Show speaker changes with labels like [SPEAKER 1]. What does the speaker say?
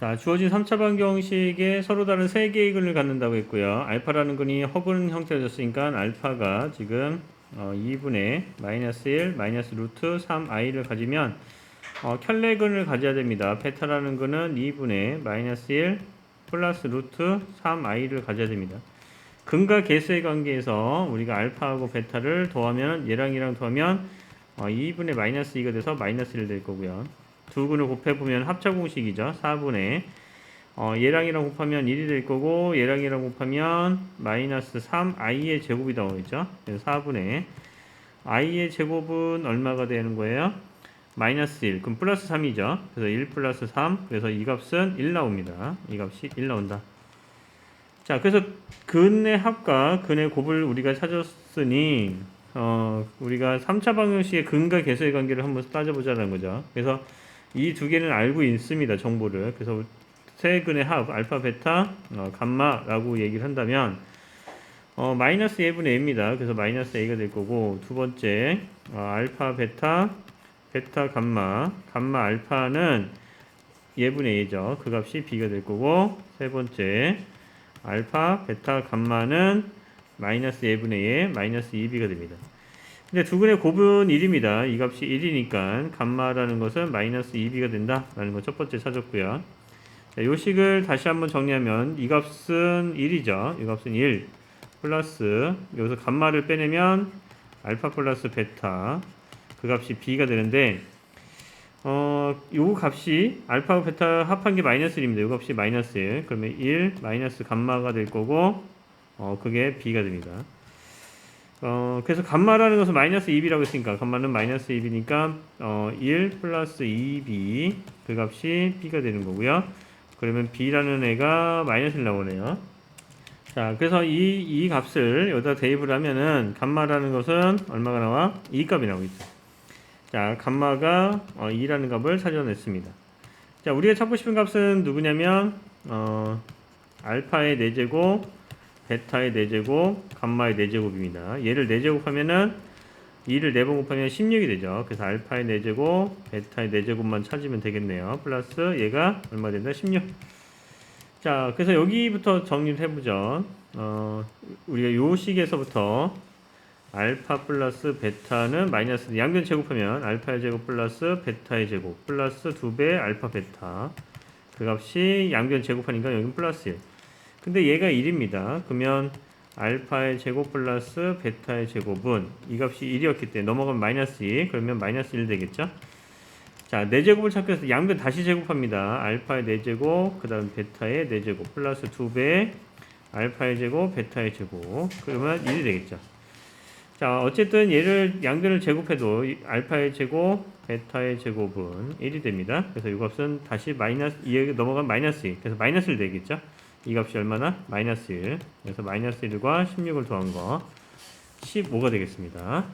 [SPEAKER 1] 자, 주어진 3차 방정식에 서로 다른 세 개의 근을 갖는다고 했고요. 알파라는 근이 허근 형태로 졌으니까 알파가 지금 어, 2분의 마이너스 1 마이너스 루트 3i를 가지면 어, 켤레근을 가져야 됩니다. 베타라는 근은 2분의 마이너스 1 플러스 루트 3i를 가져야 됩니다. 근과 개수의 관계에서 우리가 알파하고 베타를 더하면 얘랑 얘랑 더하면 어, 2분의 마이너스 2가 돼서 마이너스 1될 거고요. 두 근을 곱해보면 합차 공식이죠. 4분의 어, 얘랑 얘랑 곱하면 1이 될 거고 얘랑 얘랑 곱하면 마이너스 3i의 제곱이 나오겠죠. 그래서 4분의 i의 제곱은 얼마가 되는 거예요? 마이너스 1. 그럼 플러스 3이죠. 그래서 1 플러스 3. 그래서 이 값은 1 나옵니다. 이 값이 1 나온다. 자, 그래서 근의 합과 근의 곱을 우리가 찾았으니 어, 우리가 3차 방정식의 근과 개수의 관계를 한번 따져보자는 거죠. 그래서 이 두 개는 알고 있습니다. 정보를. 그래서 세 근의 합 알파, 베타, 어, 감마라고 얘기를 한다면 어, 마이너스 A분의 A입니다. 그래서 마이너스 A가 될 거고 두 번째 어, 알파, 베타, 베타, 감마, 감마 알파는 예분의 A죠. 그 값이 B가 될 거고 세 번째 알파, 베타, 감마는 마이너스 예분의 예, 마이너스 2B가 됩니다. 근데 두 근의 곱은 1입니다. 이 값이 1이니까 감마라는 것은 마이너스 2B가 된다라는 거 첫 번째 찾았고요. 자, 요 식을 다시 한번 정리하면 이 값은 1이죠. 이 값은 1 플러스 여기서 감마를 빼내면 알파 플러스 베타 그 값이 B가 되는데 어, 요 값이 알파와 베타 합한 게 마이너스 1입니다. 요 값이 마이너스 1. 그러면 1 마이너스 감마가 될 거고 어, 그게 B가 됩니다. 어, 그래서 감마라는 것은 마이너스 2B라고 했으니까 감마는 마이너스 2B니까 어, 1 플러스 2B 그 값이 B가 되는 거고요. 그러면 B라는 애가 마이너스 1 나오네요. 자, 그래서 이, 이 값을 여기다 대입을 하면은 감마라는 것은 얼마가 나와? 2 값이 나오겠죠. 자, 감마가 어, 2라는 값을 찾아냈습니다. 자, 우리가 찾고 싶은 값은 누구냐면 어, 알파의 4제곱, 베타의 4제곱, 감마의 4제곱입니다. 얘를 4제곱하면은 2를 4번 곱하면 16이 되죠. 그래서 알파의 4제곱, 베타의 4제곱만 찾으면 되겠네요. 플러스 얘가 얼마 된다? 16. 자, 그래서 여기부터 정리를 해보죠. 어, 우리가 요 식에서부터 알파 플러스 베타는 마이너스 양변 제곱하면 알파의 제곱 플러스 베타의 제곱 플러스 2배 알파 베타 그 값이 양변 제곱하니까 여기는 플러스 1 근데 얘가 1입니다 그러면 알파의 제곱 플러스 베타의 제곱은 이 값이 1이었기 때문에 넘어가면 마이너스 2 그러면 마이너스 1 되겠죠 자 4제곱을 찾기 위해서 양변 다시 제곱합니다 알파의 4제곱 그 다음 베타의 4제곱 플러스 2배 알파의 제곱 베타의 제곱 그러면 1이 되겠죠 자, 어쨌든 얘를 양변을 제곱해도 이 알파의 제곱, 베타의 제곱은 1이 됩니다. 그래서 이 값은 다시 마이너스 2에 넘어가면 마이너스 2. 그래서 마이너스 1 되겠죠? 이 값이 얼마나? 마이너스 1. 그래서 마이너스 1과 16을 더한 거 15가 되겠습니다.